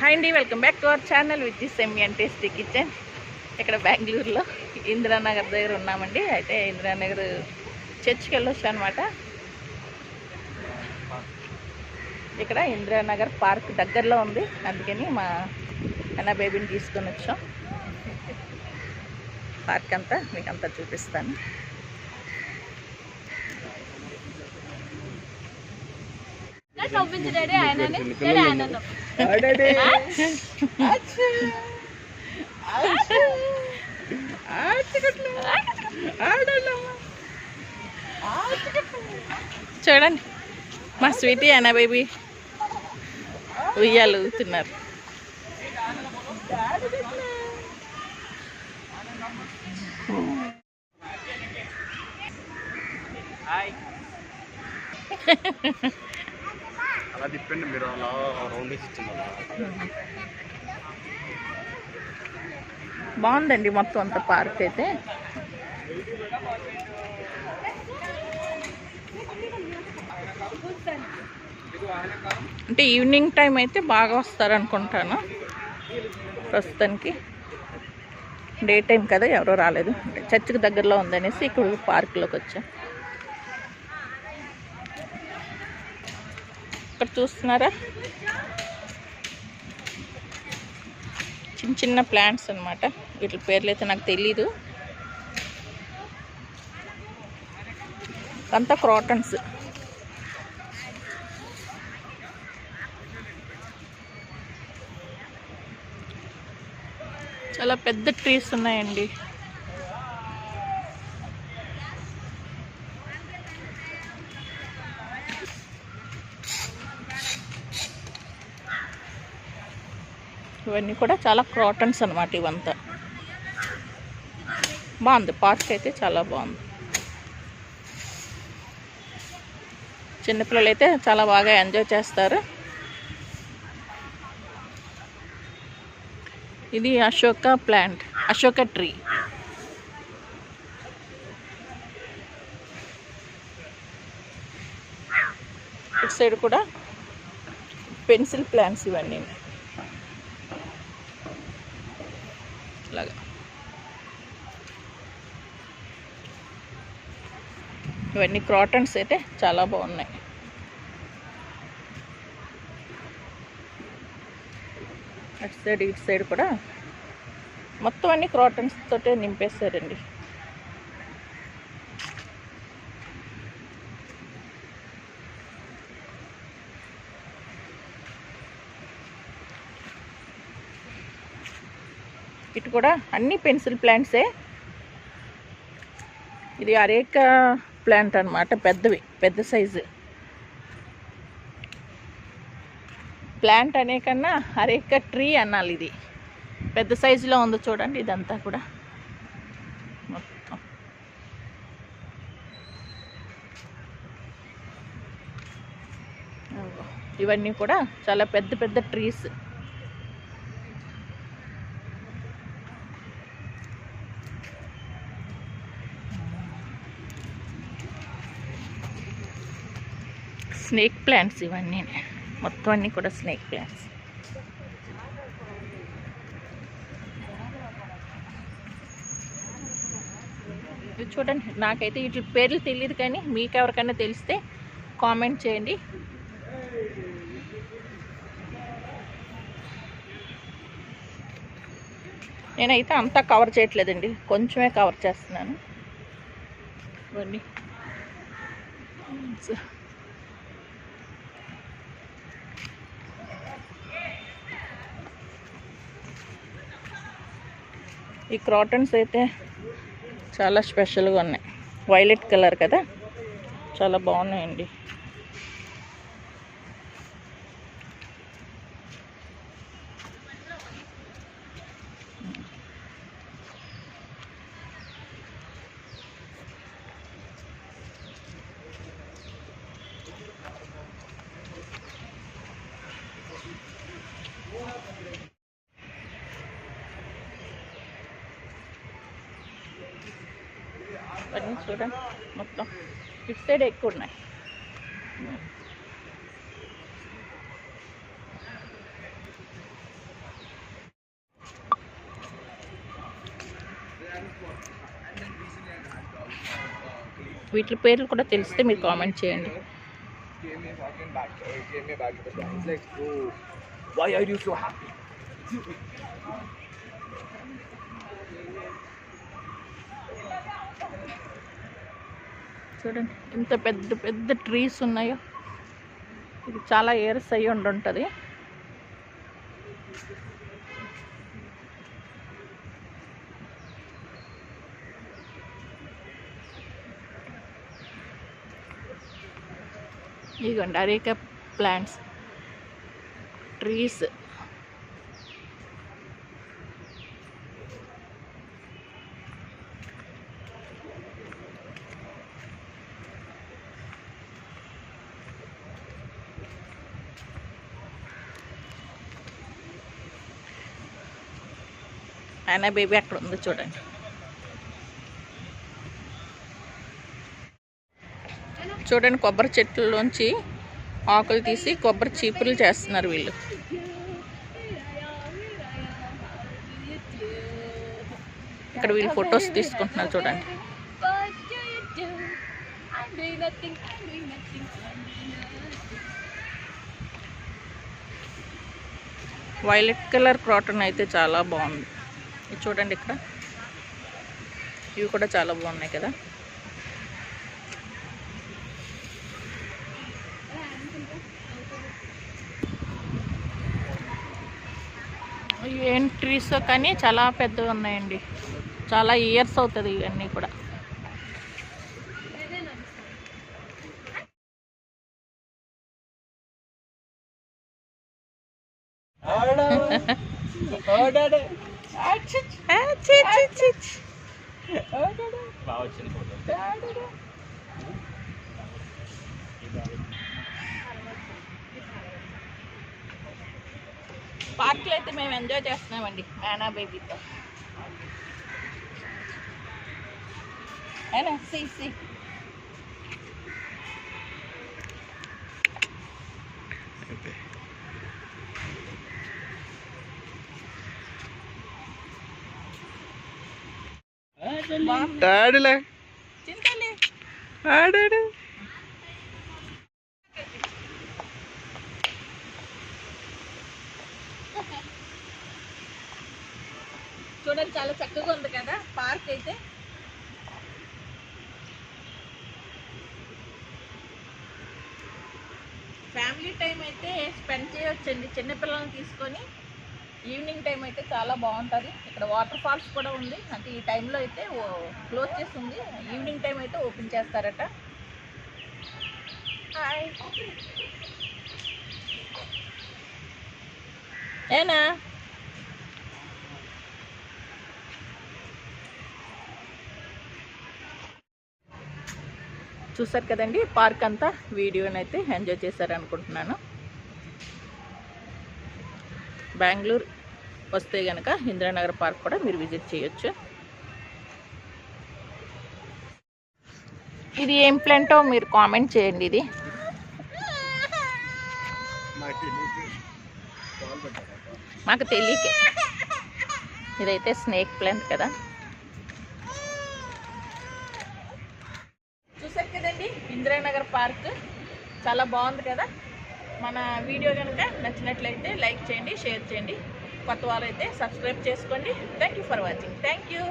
Hi అండి welcome back to our channel with the semi and tasty kitchen ఇక్కడ బెంగళూరులో ఇందిరానగర్ దగ్గర ఉన్నామండి. అయితే ఇందిరానగర్ చర్చ్కి వెళ్ళొచ్చు అనమాట ఇక్కడ ఇందిరానగర్ పార్క్ దగ్గరలో ఉంది. అందుకని మా అన్న బేబీని తీసుకొని వచ్చాం. పార్క్ అంతా మీకు అంతా చూపిస్తాను. నవ్వించి డాడీ ఆయనని. డాడీ ఆయన చూడండి. మా స్వీటీ అన్న బేబీ ఉయ్యాలు ఊతున్నారు. అది తిప్పండి మీరు అలా రౌండ్ వేసి ఇచ్చింది? బాగుందండి మొత్తం అంత పార్క్ అయితే. అంటే ఈవినింగ్ టైం అయితే బాగా వస్తారనుకుంటాను ప్రస్తుతానికి. డే టైం కదా ఎవరో రాలేదు. చర్చికి దగ్గరలో ఉందనేసి ఇక్కడ పార్క్లోకి వచ్చాను ఇక్కడ చూస్తున్నారా? చిన్న చిన్న ప్లాంట్స్ అన్నమాట. వీటి పేర్లు అయితే నాకు తెలీదు. అంతా క్రాటన్స్. చాలా పెద్ద ట్రీస్ ఉన్నాయండి. ఇవన్నీ కూడా చాలా క్రాటన్స్ అనమాట ఇవంతా. బాగుంది పార్క్ అయితే చాలా బాగుంది. చిన్నపిల్లలు అయితే చాలా బాగా ఎంజాయ్ చేస్తారు. ఇది అశోక ప్లాంట్ అశోక ట్రీ ఇటు సైడ్ కూడా పెన్సిల్ ప్లాంట్స్ ఇవన్నీ. ఇలాగా ఇవన్నీ క్రాటన్స్ అయితే చాలా బాగున్నాయి. అటు సైడ్ ఇటు సైడ్ కూడా మొత్తం అన్ని క్రాటన్స్ తోటే నింపేశారండి. ఇటు కూడా అన్ని పెన్సిల్ ప్లాంట్సే. ఇది అరేక ప్లాంట్ అనమాట పెద్దవి పెద్ద సైజు. ప్లాంట్ అనే కన్నా అరేక ట్రీ అనాలి ఇది. పెద్ద సైజులో ఉందో చూడండి ఇదంతా కూడా. మొత్తం. ఇవన్నీ కూడా చాలా పెద్ద పెద్ద ట్రీస్. స్నేక్ ప్లాంట్స్ ఇవన్నీ. మొత్తం అన్నీ కూడా స్నేక్ ప్లాంట్స్ చూడండి నాకైతే వీటి పేర్లు తెలియదు కానీ మీకు ఎవరికైనా తెలిస్తే కామెంట్ చేయండి. నేనైతే అంతా కవర్ చేయట్లేదండి కొంచెమే కవర్ చేస్తున్నాను. ఇవన్నీ. ఈ క్రాటన్స్ అయితే చాలా స్పెషల్గా ఉన్నాయి. వైలెట్ కలర్ కదా? చాలా బాగున్నాయండి. అక్కడ చూడండి మొత్తం ఇటు సైడ్ ఎక్కువ ఉన్నాయి వీటి పేర్లు కూడా తెలిస్తే మీరు కామెంట్ చేయండి Why are you so happy? చూడండి ఎంత పెద్ద పెద్ద ట్రీస్ ఉన్నాయో. ఇది చాలా ఇయర్స్ అయ్యి ఉండి ఉంటుంది ఇదిగోండి అరేక ప్లాంట్స్ ట్రీస్ ఆయన బేబీ అక్కడ ఉంది చూడండి. చూడండి కొబ్బరి చెట్లలోంచి ఆకులు తీసి కొబ్బరి చీపులు చేస్తున్నారు వీళ్ళు. ఇక్కడ వీళ్ళు ఫొటోస్ తీసుకుంటున్నారు చూడండి. వైలెట్ కలర్ క్రాటన్ అయితే చాలా బాగుంది. ఇది చూడండి ఇక్కడ. ఇవి కూడా చాలా బాగున్నాయి కదా. ఏం ట్రీస్ కానీ చాలా పెద్దగా ఉన్నాయండి. చాలా ఇయర్స్ అవుతుంది ఇవన్నీ కూడా. పార్క్లో అయితే మేము ఎంజాయ్ చేస్తున్నామండి మేనా బేబీతో. అయినా సి సి. చూడండి చాలా చక్కగా ఉంది కదా పార్క్ అయితే. ఫ్యామిలీ టైం అయితే స్పెండ్ చేయొచ్చండి. చిన్నపిల్లల్ని తీసుకొని ఈవినింగ్ టైం అయితే చాలా బాగుంటుంది. ఇక్కడ వాటర్ ఫాల్స్ కూడా ఉంది. అంటే ఈ టైంలో అయితే క్లోజ్ చేసి ఉంది. ఈవినింగ్ టైం అయితే ఓపెన్ చేస్తారట. హాయ్ ఏనా? చూసారు కదండి పార్క్ అంతా. వీడియోని అయితే ఎంజాయ్ చేశారు అనుకుంటున్నాను బెంగళూరు వస్తే కనుక ఇందిరానగర్ పార్క్ కూడా మీరు విజిట్ చేయొచ్చు. ఇది ఏం ప్లాంటో మీరు కామెంట్ చేయండి ఇది. మాకు తెలియకే. ఇదైతే స్నేక్ ప్లాంట్ కదా. చూసారు కదండి ఇందిరానగర్ పార్క్. చాలా బాగుంది కదా. మన వీడియో కనుక నచ్చినట్లయితే లైక్ చేయండి షేర్ చేయండి. కొత్త వాళ్ళైతే సబ్స్క్రైబ్ చేసుకోండి. Thank you for watching thank you